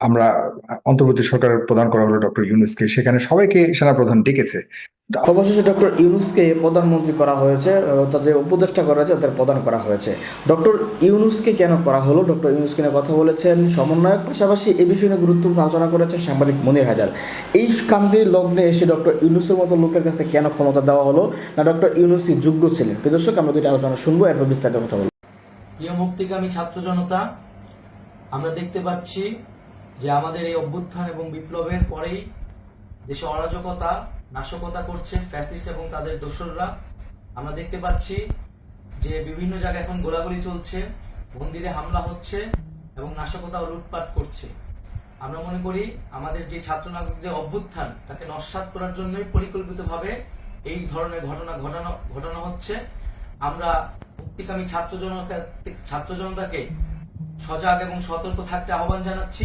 আমরা অন্তর্বর্তী সরকারের প্রদান করা হলো ডক্টর ইউনুসকে। সেখানে সবাইকে সেনাপ্রধান ডেকেছে। অবশেষে ডক্টর ইউনুসকে প্রধানমন্ত্রী করা হয়েছে অর্থাৎ যে উপদেষ্টা করা হয়েছে তাদের প্রদান করা হয়েছে। ডক্টর ইউনুসকে কেন করা হলো? ডক্টর ইউনুসকে নিয়ে কথা বলেছেন সমন্বয়ক পাশাপাশি এ বিষয়ে নিয়ে গুরুত্বপূর্ণ আলোচনা করেছেন সাংবাদিক মনির হায়দার। এই কান্তির লগ্নে এসে ডক্টর ইউনুসের মতো লোকের কাছে কেন ক্ষমতা দেওয়া হলো? না ডক্টর ইউনুসই যোগ্য ছিলেন। প্রিয় দর্শক আমরা দুইটা আলোচনা শুনব এরপর বিস্তারিত কথা বলব। প্রিয় মুক্তিকামী ছাত্র জনতা আমরা দেখতে পাচ্ছি যে আমাদের এই অভ্যুত্থান এবং বিপ্লবের পরেই দেশে অরাজকতা, নাশকতা করছে ফ্যাসিস্ট এবং তাদের দোসররা। আমরা দেখতে পাচ্ছি যে বিভিন্ন জায়গায় এখন গোলাগুলি চলছে, মন্দিরে হামলা হচ্ছে এবং নাশকতা ও লুটপাট করছে। আমরা মনে করি আমাদের যে ছাত্র নাগরিকদের অভ্যুত্থান, তাকে নস্বাত করার জন্যই পরিকল্পিতভাবে এই ধরনের ঘটনা ঘটানো ঘটানো হচ্ছে। আমরা মুক্তিকামী ছাত্র জনতা ছাত্র জনতাকে সজাগ এবং সতর্ক থাকতে আহ্বান জানাচ্ছি।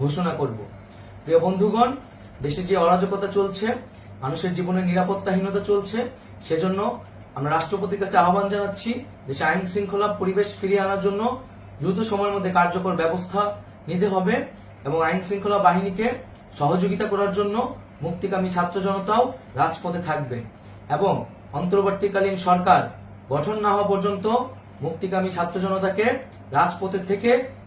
ঘোষণা করব। প্রিয় বন্ধুগণ, দেশে যে অরাজকতা চলছে, মানুষের জীবনে নিরাপত্তাহীনতা চলছে, সেজন্য আমরা রাষ্ট্রপতির কাছে আহ্বান জানাচ্ছি, দেশে আইন শৃঙ্খলা, পরিবেশ ফিরিয়ে আনার জন্য দ্রুত সময়ের মধ্যে কার্যকর ব্যবস্থা নিতে হবে এবং আইন শৃঙ্খলা বাহিনীকে সহযোগিতা করার জন্য মুক্তিকামী ছাত্র জনতাও রাজপথে থাকবে এবং অন্তর্বর্তীকালীন সরকার গঠন না হওয়া পর্যন্ত মুক্তিকামী ছাত্র জনতাকে রাজপথে থেকে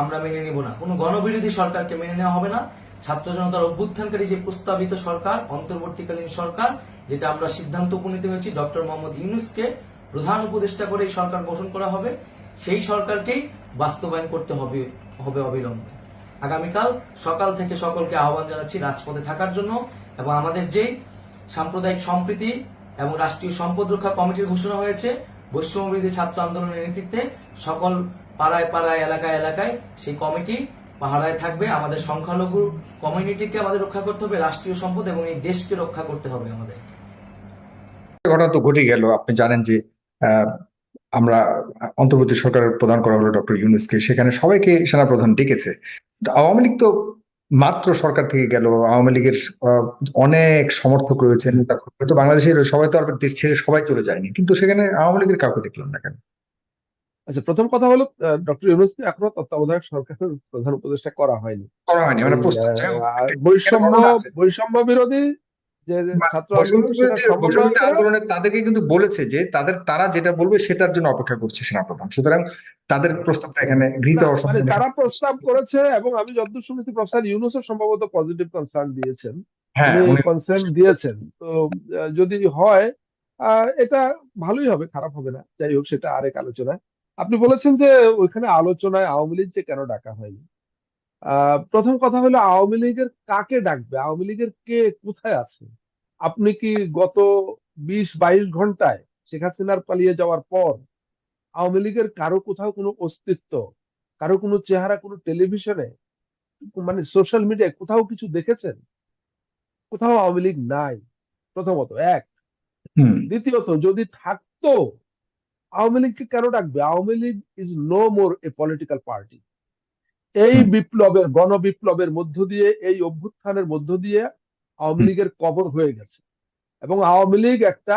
আমরা মেনে নেব না। কোনো গণবিরোধী সরকারকে মেনে নেওয়া হবে না। ছাত্র জনতার অভ্যুত্থানকারী যে প্রস্তাবিত সরকার, অন্তর্বর্তীকালীন সরকার, যেটা আমরা সিদ্ধান্ত উপনীত হয়েছি, ডক্টর মোহাম্মদ ইউনুসকে প্রধান উপদেষ্টা করে এই সরকার গঠন করা হবে, সেই সরকারকেই বাস্তবায়ন করতে হবে হবে অবিলম্বে। আগামীকাল সকাল থেকে সকলকে আহ্বান জানাচ্ছি রাজপথে থাকার জন্য এবং আমাদের যে সাম্প্রদায়িক সম্প্রীতি এবং রাষ্ট্রীয় সম্পদ রক্ষা কমিটির ঘোষণা হয়েছে, বৈষম্যবিরোধী ছাত্র আন্দোলনের নেতৃত্বে সকল পাড়ায় পাড়ায়, এলাকায় এলাকায় সেই কমিটি পাহারায় থাকবে। আমাদের সংখ্যালঘু কমিউনিটিকে আমাদের রক্ষা করতে হবে, রাষ্ট্রীয় সম্পদ এবং এই দেশকে রক্ষা করতে হবে আমাদের। ঘটনা তো ঘটে গেল। আপনি জানেন যে আমরা অন্তর্বর্তী সরকারের প্রদান করা হলো ডক্টর ইউনুসকে। সেখানে সবাইকে সেনাপ্রধান ডেকেছে। আওয়ামী লীগ তো মাত্র সরকার থেকে গেল। আওয়ামী লীগের অনেক সমর্থক রয়েছে নেতা বাংলাদেশের সবাই তো আর দেশ ছেড়ে সবাই চলে যায়নি। কিন্তু সেখানে আওয়ামী লীগের কাউকে দেখলাম না কেন? আচ্ছা প্রথম কথা হলো ডক্টর ইউনুসকে এখনও তত্ত্বাবধায়ক সরকারের প্রধান উপদেষ্টা করা হয়নি। করা হয়নি মানে হোক, আহ, একটা- বৈষম্য বৈষম্য বিরোধী যে ছাত্র বৈষম্য আন্দোলন সেটা বিরোধী- বৈষম্য সমন্বয় বিরোধী করা আন্দোলনে তাদেরকে কিন্তু বলেছে যে তাদের তারা যেটা বলবে সেটার জন্য অপেক্ষা করছে সেনাপ্রধান। সুতরাং তাদের প্রস্তাবটা এখানে গৃহীত মানে তারা প্রস্তাব করেছে এবং আমি যতদূর শুনেছি প্রফেসর ইউনুসও সম্ভবত পজিটিভ কনসার্ন দিয়েছেন। হ্যাঁ কনসার্ন দিয়েছেন। তো যদি হয় আহ, এটা ভালোই হবে খারাপ হবে না। যাই হোক সেটা আরেক আলোচনা আপনি বলেছেন যে ওইখানে আলোচনায় আওয়ামী লীগকে কেন ডাকা হয়নি? প্রথম কথা হলো আওয়ামী লীগের কাকে ডাকবে? আওয়ামী লীগের কে কোথায় আছে? আপনি কি গত বিশ বাইশ ঘন্টায় শেখ হাসিনার পালিয়ে যাওয়ার পর আওয়ামী লীগের কারও কোথাও কোনো অস্তিত্ব কারও কোনো চেহারা কোনো টেলিভিশনে মানে সোশ্যাল মিডিয়ায় কোথাও কিছু দেখেছেন? কোথাও আওয়ামী লীগ নাই প্রথমত এক। দ্বিতীয়ত যদি থাকতো আওয়ামী লীগকে কেন ডাকবে? Awami League is no more a political party এই বিপ্লবের গণ বিপ্লবের মধ্য দিয়ে এই অভ্যুত্থানের মধ্য দিয়ে আওয়ামী লীগের কবর হয়ে গেছে। এবং আওয়ামী লীগ একটা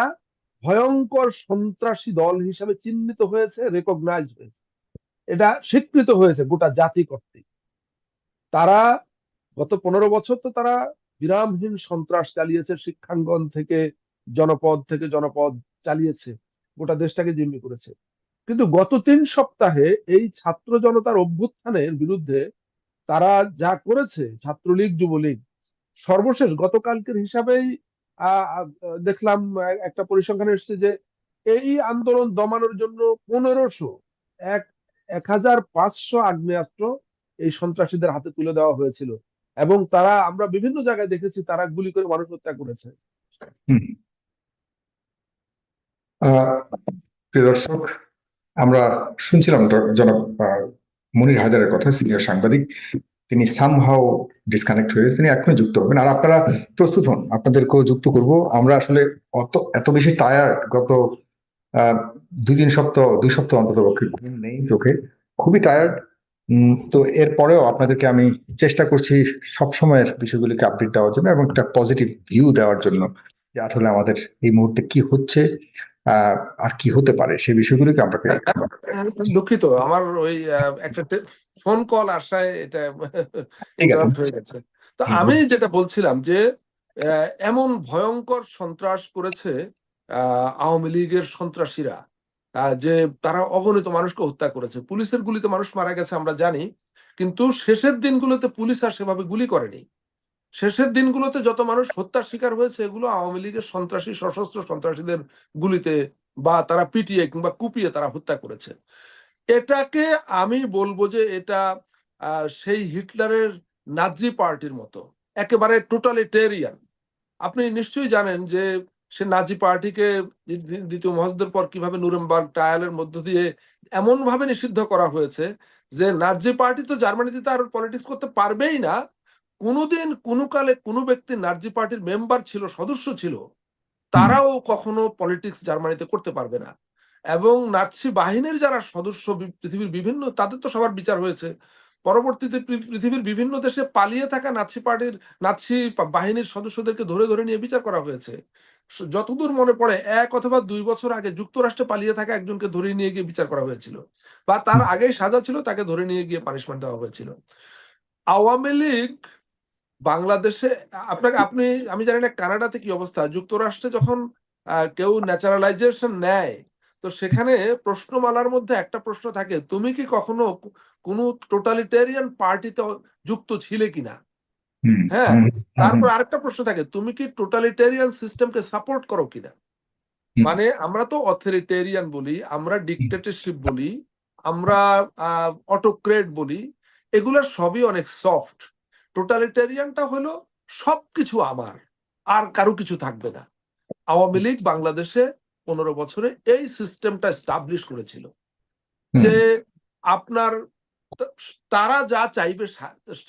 ভয়ঙ্কর সন্ত্রাসী দল হিসেবে চিহ্নিত হয়েছে রেকগনাইজ হয়েছে। এটা স্বীকৃত হয়েছে গোটা জাতি কর্তৃক। তারা গত পনেরো বছর তো তারা বিরামহীন সন্ত্রাস চালিয়েছে শিক্ষাঙ্গন থেকে জনপদ থেকে জনপদ চালিয়েছে। গোটা দেশটাকে জিম্মি করেছে। কিন্তু গত তিন সপ্তাহে এই ছাত্র জনতার অভ্যুত্থানের বিরুদ্ধে তারা যা করেছে, ছাত্রলীগ, যুবলীগ, সর্বশেষ গতকালকের হিসাবেই দেখলাম একটা পরিসংখ্যান এসেছে যে এই আন্দোলন দমানোর জন্য পনেরোশো, এক এক হাজার পাঁচশো আগ্নেয়াস্ত্র এই সন্ত্রাসীদের হাতে তুলে দেওয়া হয়েছিল। এবং তারা, আমরা বিভিন্ন জায়গায় দেখেছি তারা গুলি করে মানুষ হত্যা করেছে। প্রিয় দর্শক, আমরা শুনছিলাম জনাব মনির হায়দারের কথা, সিনিয়র সাংবাদিক। তিনি সামহাও ডিসকানেক্ট হয়ে তিনি এখনই যুক্ত হবেন। আর আপনারা প্রস্তুত হন, আপনাদেরকেও যুক্ত করব। আমরা আসলে অত, এত বেশি টায়ার্ড গত দুই তিন সপ্তাহ, দুই সপ্তাহ অন্তত ঘুম নেই চোখে। খুবই টায়ার্ড তো এরপরেও আপনাদেরকে আমি চেষ্টা করছি সব সময়ের বিষয়গুলিকে আপডেট দেওয়ার জন্য এবং একটা পজিটিভ ভিউ দেওয়ার জন্য যে আসলে আমাদের এই মুহূর্তে কি হচ্ছে। আর কি হতে পারে সেই বিষয়গুলিকে আমরা দুঃখিত আমার ওই একটা ফোন কল আসায় এটা ঠিক আছে। হয়ে গেছে। তো আমি যেটা বলছিলাম যে এমন ভয়ঙ্কর সন্ত্রাস করেছে আহ, আওয়ামী লীগের সন্ত্রাসীরা আহ, যে তারা অগণিত মানুষকে হত্যা করেছে। পুলিশের গুলিতে মানুষ মারা গেছে আমরা জানি কিন্তু শেষের দিনগুলোতে পুলিশ আর সেভাবে গুলি করেনি। শেষের দিনগুলোতে যত মানুষ হত্যার শিকার হয়েছে, এগুলো আওয়ামী লীগের সন্ত্রাসী, সশস্ত্র সন্ত্রাসীদের গুলিতে বা তারা পিটিয়ে কিংবা কুপিয়ে তারা হত্যা করেছে। এটাকে আমি বলব যে এটা সেই হিটলারের নাজি পার্টির মতো, একেবারে টোটালিটেরিয়ান আপনি নিশ্চয়ই জানেন যে সে নাজি পার্টিকে দ্বি- দ্বি- দ্বিতীয় মহাযুদ্ধের পর কীভাবে নুরেমবার্গ ট্রায়ালের মধ্য দিয়ে এমন ভাবে নিষিদ্ধ করা হয়েছে যে নাজি পার্টি তো জার্মানিতে তার পলিটিক্স করতে পারবেই না কোনোদিন কোনো কালে কোনো ব্যক্তি নাজি পার্টির মেম্বার ছিল সদস্য ছিল তারাও কখনো পলিটিক্স জার্মানিতে করতে পারবে না। এবং নাৎসি বাহিনীর যারা সদস্য পৃথিবীর বিভিন্ন তাদের তো সবার বিচার হয়েছে। পরবর্তীতে পৃথিবীর বিভিন্ন দেশে পালিয়ে থাকা নাৎসি পার্টির নাৎসি বাহিনীর সদস্যদেরকে ধরে ধরে নিয়ে বিচার করা হয়েছে। যতদূর মনে পড়ে এক অথবা দুই বছর আগে যুক্তরাষ্ট্রে পালিয়ে থাকা একজনকে ধরে নিয়ে গিয়ে বিচার করা হয়েছিল। বা তার আগেই সাজা ছিল তাকে ধরে নিয়ে গিয়ে পানিশমেন্ট দেওয়া হয়েছিল। আওয়ামী লীগ বাংলাদেশে আপনাকে আপনি আমি জানি না কানাডাতে কি অবস্থা। যুক্তরাষ্ট্রে যখন কেউ ন্যাচারালাইজেশন নেয় তো সেখানে প্রশ্নমালার মধ্যে একটা প্রশ্ন থাকে তুমি কি কখনো কোনো টোটালিটেরিয়ান পার্টিতে যুক্ত ছিলে কিনা? হ্যাঁ, তারপর আরেকটা প্রশ্ন থাকে তুমি কি টোটালিটেরিয়ান সিস্টেমকে সাপোর্ট করো কিনা? মানে আমরা তো অথরিটেরিয়ান বলি আমরা ডিকটেটরশিপ বলি আমরা অটোক্রেট বলি এগুলোর সবই অনেক সফট। টোটালিটেরিয়ানটা হলো সবকিছু আমার আর কারও কিছু থাকবে না। আওয়ামী লীগ বাংলাদেশে পনেরো বছরে এই সিস্টেমটা স্টাবলিশ করেছিল যে আপনার তারা যা চাইবে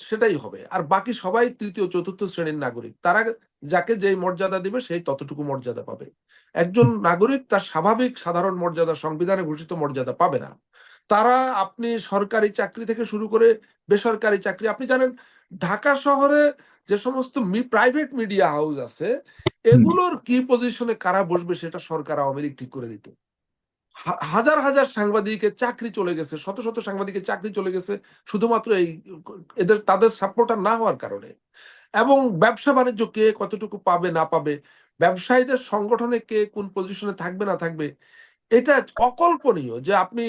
সেটাই হবে। আর বাকি সবাই তৃতীয় চতুর্থ শ্রেণির নাগরিক। তারা যাকে যেই মর্যাদা দিবে সেই ততটুকু মর্যাদা পাবে। একজন নাগরিক তার স্বাভাবিক সাধারণ মর্যাদা সংবিধানে ঘোষিত মর্যাদা পাবে না। তারা আপনি সরকারি চাকরি থেকে শুরু করে বেসরকারি চাকরি আপনি জানেন ঢাকা শহরে যে সমস্ত প্রাইভেট মিডিয়া হাউস আছে এগুলোর কি পজিশনে কারা বসবে সেটা সরকার আওয়ামী লীগ ঠিক করে দিত। হাজার হাজার সাংবাদিকের চাকরি চলে গেছে শত শত সাংবাদিকের চাকরি চলে গেছে শুধুমাত্র এই এদের তাদের সাপোর্টার না হওয়ার কারণে। এবং ব্যবসা বাণিজ্য কে কতটুকু পাবে না পাবে ব্যবসায়ীদের সংগঠনে কে কোন পজিশনে থাকবে না থাকবে এটা অকল্পনীয় যে আপনি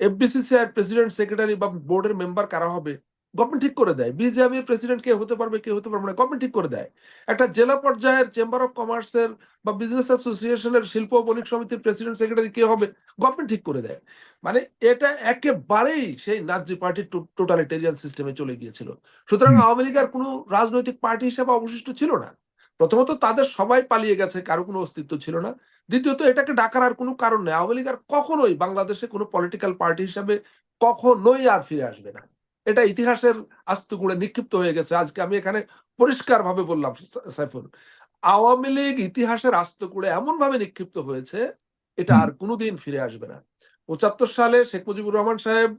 এফবিসিসিআই প্রেসিডেন্ট সেক্রেটারি বা বোর্ডের মেম্বার কারা হবে। গভর্নমেন্ট ঠিক করে দেয়। বিজিএমের প্রেসিডেন্ট কে হতে পারবে কে হতে পারবে না গভর্নমেন্ট ঠিক করে দেয়। একটা জেলা পর্যায়ের চেম্বার অফ কমার্সের বা বিজনেস অ্যাসোসিয়েশনের শিল্প বণিক সমিতির প্রেসিডেন্ট সেক্রেটারি কে হবে গভর্নমেন্ট ঠিক করে দেয়। মানে এটা একেবারেই সেই নাজি পার্টির টোটালিটেরিয়ান সিস্টেমে চলে গিয়েছিল। সুতরাং। আওয়ামী লীগ আর কোনো রাজনৈতিক পার্টি হিসেবে অবশিষ্ট ছিল না। প্রথমত তাদের সবাই পালিয়ে গেছে কারও কোনো অস্তিত্ব ছিল না। দ্বিতীয়ত এটাকে ডাকার আর কোনো কারণ নেই। আওয়ামী লীগ আর কখনোই বাংলাদেশে কোনো পলিটিক্যাল পার্টি হিসাবে কখনোই আর ফিরে আসবে না। এটা ইতিহাসের আস্তগুড়ে নিক্ষিপ্ত হয়ে গেছে। আজকে আমি এখানে পরিষ্কার ভাবে বললাম সাইফুল। আওয়ামী লীগ ইতিহাসের আস্তগুড়ে এমন ভাবে নিক্ষিপ্ত হয়েছে এটা আর কোনোদিন ফিরে আসবে না। পঁচাত্তর সালে শেখ মুজিবুর রহমান সাহেব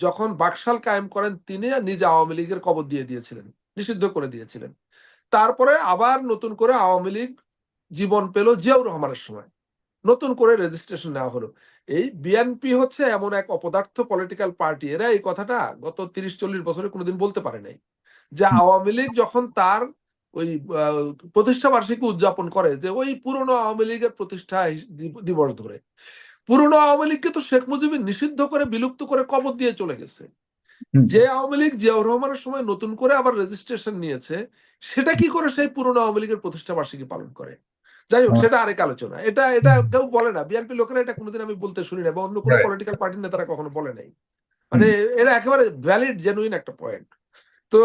যখন বাকশাল কায়েম করেন তিনি নিজে আওয়ামী লীগের কবর দিয়ে দিয়েছিলেন নিষিদ্ধ করে দিয়েছিলেন। তারপরে আবার নতুন করে আওয়ামী লীগ জীবন পেল জিয়াউর রহমানের সময়। নতুন করে রেজিস্ট্রেশন নেওয়া হলো। এই বিএনপি হচ্ছে এমন এক অপদার্থ পলিটিক্যাল পার্টি এরা এই কথাটা গত তিরিশ চল্লিশ বছরে কোনোদিন বলতে পারে নাই। যে আওয়ামী লীগ যখন তার ওই প্রতিষ্ঠা বার্ষিকী উদযাপন করে যে ওই পুরনো আওয়ামী লীগের প্রতিষ্ঠা দিবস ধরে। পুরনো আওয়ামী লীগকে তো শেখ মুজিব নিষিদ্ধ করে বিলুপ্ত করে কবর দিয়ে চলে গেছে। যে আওয়ামী লীগ জিয়াউর রহমানের সময় নতুন করে আবার রেজিস্ট্রেশন নিয়েছে সেটা কি করে সেই পুরনো আওয়ামী লীগের প্রতিষ্ঠা বার্ষিকী পালন করে? যাই হোক হ্যাঁ। সেটা আরেক আলোচনা। এটা এটা কেউ বলে না। বিএনপি লোকেরা এটা কোনোদিন আমি বলতে শুনি না বা অন্য কোনো. পলিটিক্যাল পার্টির নেতারা কখনো বলে নাই। মানে এটা একেবারে ভ্যালিড জেনুইন একটা পয়েন্ট তো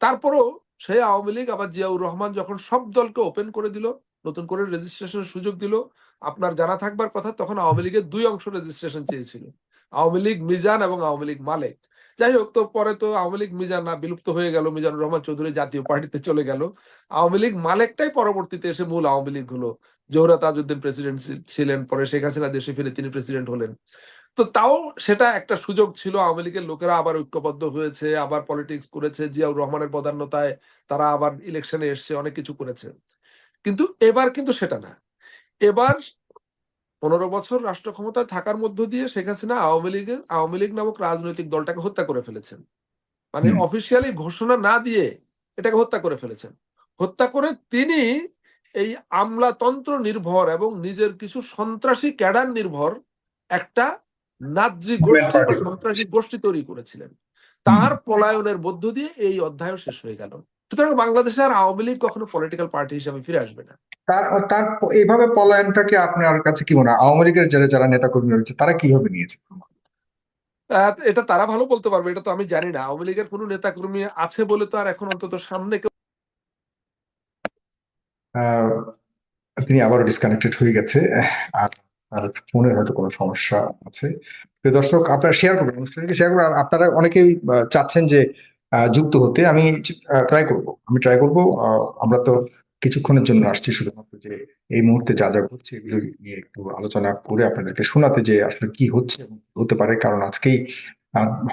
তারপরও সেই আওয়ামী লীগ আবার জিয়াউর রহমান যখন সব দলকে ওপেন করে দিল নতুন করে রেজিস্ট্রেশনের সুযোগ দিল আপনার জানা থাকবার কথা তখন আওয়ামী লীগের দুই অংশ রেজিস্ট্রেশন চেয়েছিল। আওয়ামী লীগ মিজান এবং আওয়ামী লীগ মালেক। যাই হোক, তো পরে তো আওয়ামী লীগ মিজান না, বিলুপ্ত হয়ে গেল, মিজানুর রহমান চৌধুরী জাতীয় পার্টিতে চলে গেল। আওয়ামী লীগ মালেকটাই পরবর্তীতে এসে মূল আওয়ামী লীগ হলো জোহরা তাজউদ্দিন প্রেসিডেন্ট ছিলেন, পরে শেখ হাসিনা দেশে ফিরে তিনি প্রেসিডেন্ট হলেন। তো তাও সেটা একটা সুযোগ ছিল, আওয়ামী লীগের লোকেরা আবার ঐক্যবদ্ধ হয়েছে, আবার পলিটিক্স করেছে, জিয়াউর রহমানের প্রধান্যতায় তারা আবার ইলেকশনে এসছে, অনেক কিছু করেছে। কিন্তু এবার কিন্তু সেটা না। এবার পনেরো বছর রাষ্ট্র ক্ষমতায় থাকার মধ্য দিয়ে শেখ হাসিনা আওয়ামী লীগের আওয়ামী লীগ নামক রাজনৈতিক দলটাকে হত্যা করে ফেলেছেন। মানে অফিসিয়ালি ঘোষণা না দিয়ে এটাকে হত্যা করে ফেলেছেন। হত্যা করে তিনি এই আমলাতন্ত্র নির্ভর এবং নিজের কিছু সন্ত্রাসী ক্যাডার নির্ভর একটা নাজি গোষ্ঠী বা সন্ত্রাসী গোষ্ঠী তৈরি করেছিলেন। তার পলায়নের মধ্য দিয়ে এই অধ্যায় শেষ হয়ে গেল। সুতরাং বাংলাদেশে আর আওয়ামী লীগ কখনো পলিটিক্যাল পার্টি হিসেবে ফিরে আসবে না। তার তার এইভাবে পলায়নটাকে আপনার কাছে কি মনে হয়? আওয়ামী লীগের যারা যারা নেতাকর্মী রয়েছে তারা কীভাবে নিয়েছে? এটা তারা ভালো বলতে পারবে এটা তো আমি জানি না। আওয়ামী লীগের কোনো নেতাকর্মী আছে বলে তো আর এখন অন্তত সামনে কেউ তিনি আবারও ডিসকানেক্টেড হয়ে গেছে। আর তার ফোনের হয়তো কোনো সমস্যা আছে। তো দর্শক আপনারা শেয়ার করবেন অনুষ্ঠানকে শেয়ার করবেন আপনারা অনেকেই চাচ্ছেন যে যুক্ত হতে। আমি ট্রাই করব। আমি ট্রাই করব। আমরা তো কিছুক্ষণের জন্য আসছি শুধুমাত্র যে এই মুহূর্তে যা যা ঘটছে এগুলো নিয়ে একটু আলোচনা করে আপনাদেরকে শোনাতে যে আসলে কি হচ্ছে এবং হতে পারে। কারণ আজকেই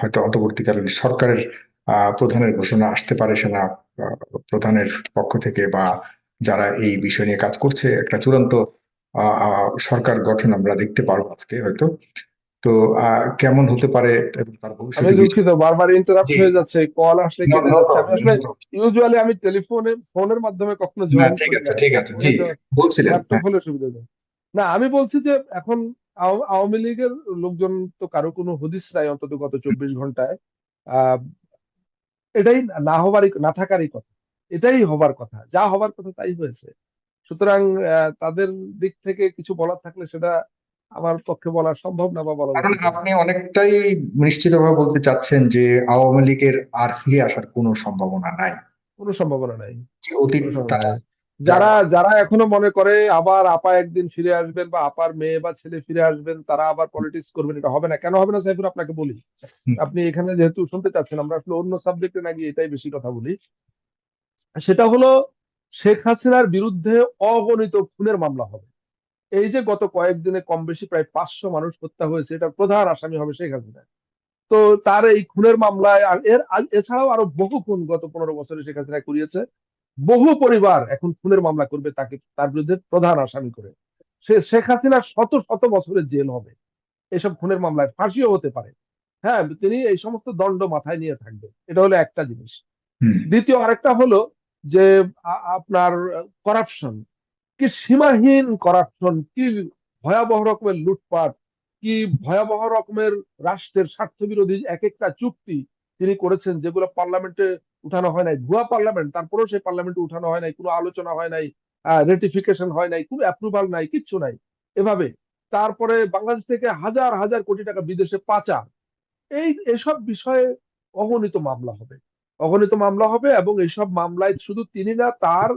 হয়তো অন্তর্বর্তীকালীন সরকারের প্রধানের ঘোষণা আসতে পারে সেনা প্রধানের পক্ষ থেকে বা যারা এই বিষয় নিয়ে কাজ করছে। একটা চূড়ান্ত সরকার গঠন আমরা দেখতে পারব আজকে হয়তো। তো কেমন হতে পারে আমি দুঃখিত বারবার ইন্টারাপ্ট হয়ে যাচ্ছে কল আসলে কেটে যাচ্ছে। আমি আসলে ইউজুয়ালি আমি টেলিফোনে ফোনের মাধ্যমে কখনো জয়েন ঠিক আছে ঠিক আছে জি বলছিলেন ল্যাপটপ হ্যাঁ, সুবিধা না আমি বলছি যে এখন আও- আওয়ামী লীগের লোকজন তো কারও কোনো হদিস নাই অন্তত গত চব্বিশ ঘন্টায়। আহ এটাই না হবারই না থাকারই কথা। এটাই হবার কথা। যা হবার কথা তাই হয়েছে। সুতরাং আহ, তাদের দিক থেকে কিছু বলার থাকলে সেটা আমার পক্ষে বলা সম্ভব না বা বলা কারণ আপনি অনেকটাই নিশ্চিতভাবে বলতে চাচ্ছেন যে আওয়ামী লীগের আর ফিরে আসার কোনো সম্ভাবনা নাই। কোনো সম্ভাবনা নাই। অতীত। যারা যারা এখনও মনে করে আবার আপা একদিন ফিরে আসবেন বা আপার মেয়ে বা ছেলে ফিরে আসবেন তারা আবার পলিটিক্স করবেন এটা হবে না। কেন হবে না সাইফুর আপনাকে বলি। আপনি এখানে যেহেতু শুনতে চাচ্ছেন আমরা আসলে অন্য সাবজেক্টে না গিয়ে এটাই বেশি কথা বলি। সেটা হলো শেখ হাসিনার বিরুদ্ধে অগণিত খুনের মামলা হবে। এই যে গত কয়েকদিনে কম বেশি প্রায় পাঁচশো মানুষ হত্যা হয়েছে এটার প্রধান আসামি হবে শেখ হাসিনা। তো তার এই খুনের মামলায় আর এর এছাড়াও আরও বহু খুন গত পনেরো বছরে শেখ হাসিনা করিয়েছে। বহু পরিবার এখন খুনের মামলা করবে তাকে তার বিরুদ্ধে প্রধান আসামি করে। সে শেখ হাসিনার শত শত বছরের জেল হবে। এসব খুনের মামলায় ফাঁসিও হতে পারে। হ্যাঁ তিনি এই সমস্ত দণ্ড মাথায় নিয়ে থাকবে এটা হলো একটা জিনিস। দ্বিতীয় আরেকটা হলো যে আপনার করাপশন কি সীমাহীন করাপশন কি ভয়াবহ রকমের লুটপাট, কি ভয়াবহ রকমের রাষ্ট্রের স্বার্থ বিরোধী এক একটা চুক্তি তিনি করেছেন যেগুলো পার্লামেন্টে উঠানো হয় নাই। ভুয়া পার্লামেন্ট, তারপরেও সেই পার্লামেন্টে উঠানো হয় নাই, কোনো আলোচনা হয় নাই রেটিফিকেশন হয় নাই, কোনো অ্যাপ্রুভাল নাই, কিচ্ছু নাই। এভাবে তারপরে বাংলাদেশ থেকে হাজার হাজার কোটি টাকা বিদেশে পাচার। এই এসব বিষয়ে অগণিত মামলা হবে। অগণিত মামলা হবে এবং এইসব মামলায় শুধু তিনি না, তার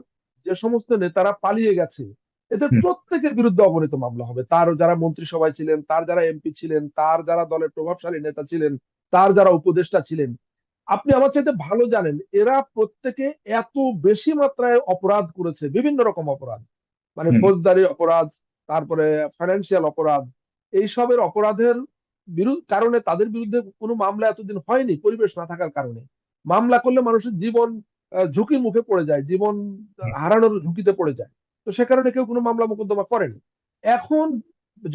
যে সমস্ত নেতারা পালিয়ে গেছে এদের প্রত্যেকের বিরুদ্ধে অগণিত মামলা হবে। তার যারা মন্ত্রিসভায় ছিলেন তার যারা এমপি ছিলেন তার যারা দলের প্রভাবশালী নেতা ছিলেন তার যারা উপদেষ্টা ছিলেন আপনি আমার চাইতে ভালো জানেন এরা প্রত্যেকে এত বেশি মাত্রায় অপরাধ করেছে বিভিন্ন রকম অপরাধ। মানে। ফৌজদারি অপরাধ তারপরে ফাইন্যান্সিয়াল অপরাধ এইসবের অপরাধের বিরুদ্ধে কারণে তাদের বিরুদ্ধে কোনো মামলা এতদিন হয়নি পরিবেশ না থাকার কারণে। মামলা করলে মানুষের জীবন ঝুঁকির মুখে পড়ে যায় জীবন হারানোর ঝুঁকিতে পড়ে যায়। তো সে কারণে কেউ কোনো মামলা মোকদ্দমা করেনি। এখন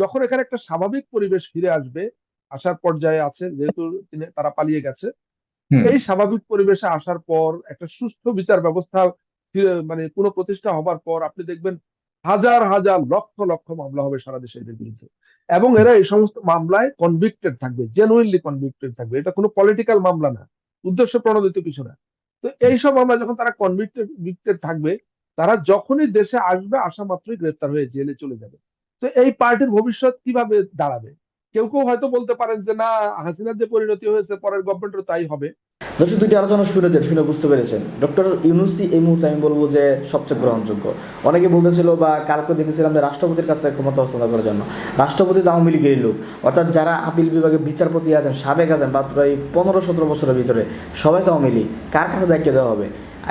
যখন এখানে একটা স্বাভাবিক পরিবেশ ফিরে আসবে আসার পর্যায়ে আছে যেহেতু তিনি তারা পালিয়ে গেছে এই স্বাভাবিক পরিবেশে আসার পর একটা সুস্থ বিচার ব্যবস্থা মানে পুনঃ প্রতিষ্ঠা হবার পর আপনি দেখবেন হাজার হাজার লক্ষ লক্ষ মামলা হবে সারা দেশে এদের বিরুদ্ধে। এবং এরা এই সমস্ত মামলায় কনভিক্টেড থাকবে জেনুইনলি কনভিক্টেড থাকবে। এটা কোনো পলিটিক্যাল মামলা না উদ্দেশ্য প্রণোদিত কিছু না। তো এইসব আমরা যখন তারা কনভিক্টেড থাকবে, তারা যখনই দেশে আসবে, আসা মাত্রই গ্রেপ্তার হয়ে জেলে চলে যাবে। তো এই পার্টির ভবিষ্যৎ কীভাবে দাঁড়াবে? কেউ কেউ হয়তো বলতে পারেন যে, না, হাসিনার যে পরিণতি হয়েছে, পরের গভর্নমেন্টও তাই হবে। দর্শক, দুইটি আলোচনা শুনেছেন শুনে বুঝতে পেরেছেন। ডক্টর ইউনুসি এই মুহূর্তে আমি বলব যে, সবচেয়ে গ্রহণযোগ্য। অনেকে বলতেছিল, বা কালকে দেখেছিলাম যে, রাষ্ট্রপতির কাছে ক্ষমতা হস্তান্তর করার জন্য। রাষ্ট্রপতি তো আওয়ামী লীগেরই লোক। অর্থাৎ যারা আপিল বিভাগে বিচারপতি আছেন, সাবেক আছেন, মাত্র এই পনেরো সতেরো বছরের ভিতরে সবাই তো আওয়ামী লীগ। কার কাছে দায়িত্ব দেওয়া হবে?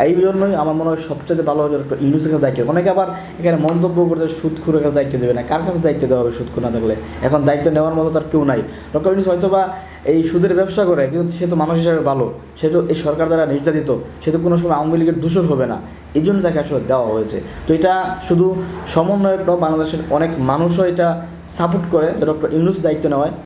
এই জন্যই আমার মনে হয় সবচেয়ে ভালো হবে ডক্টর ইউনুসের কাছে দায়িত্ব। অনেকে আবার এখানে মন্তব্য করতে সুদখুরের কাছে দায়িত্ব দেবে না। কার কাছে দায়িত্ব দেওয়া হবে সুদখুর না থাকলে? এখন দায়িত্ব নেওয়ার মতো তার কেউ নাই। ডক্টর ইউনুস হয়তো বা এই সুদের ব্যবসা করে, কিন্তু সে তো মানুষ হিসাবে ভালো। সে তো এই সরকার দ্বারা নির্যাতিত। সে তো কোনো সময় আওয়ামী লীগের দূষণ হবে না। এই জন্য তাকে আসলে দেওয়া হয়েছে। তো এটা শুধু সমন্বয়ক বাংলাদেশের অনেক মানুষও এটা সাপোর্ট করে ডক্টর ইউনুস দায়িত্ব নেওয়ায়।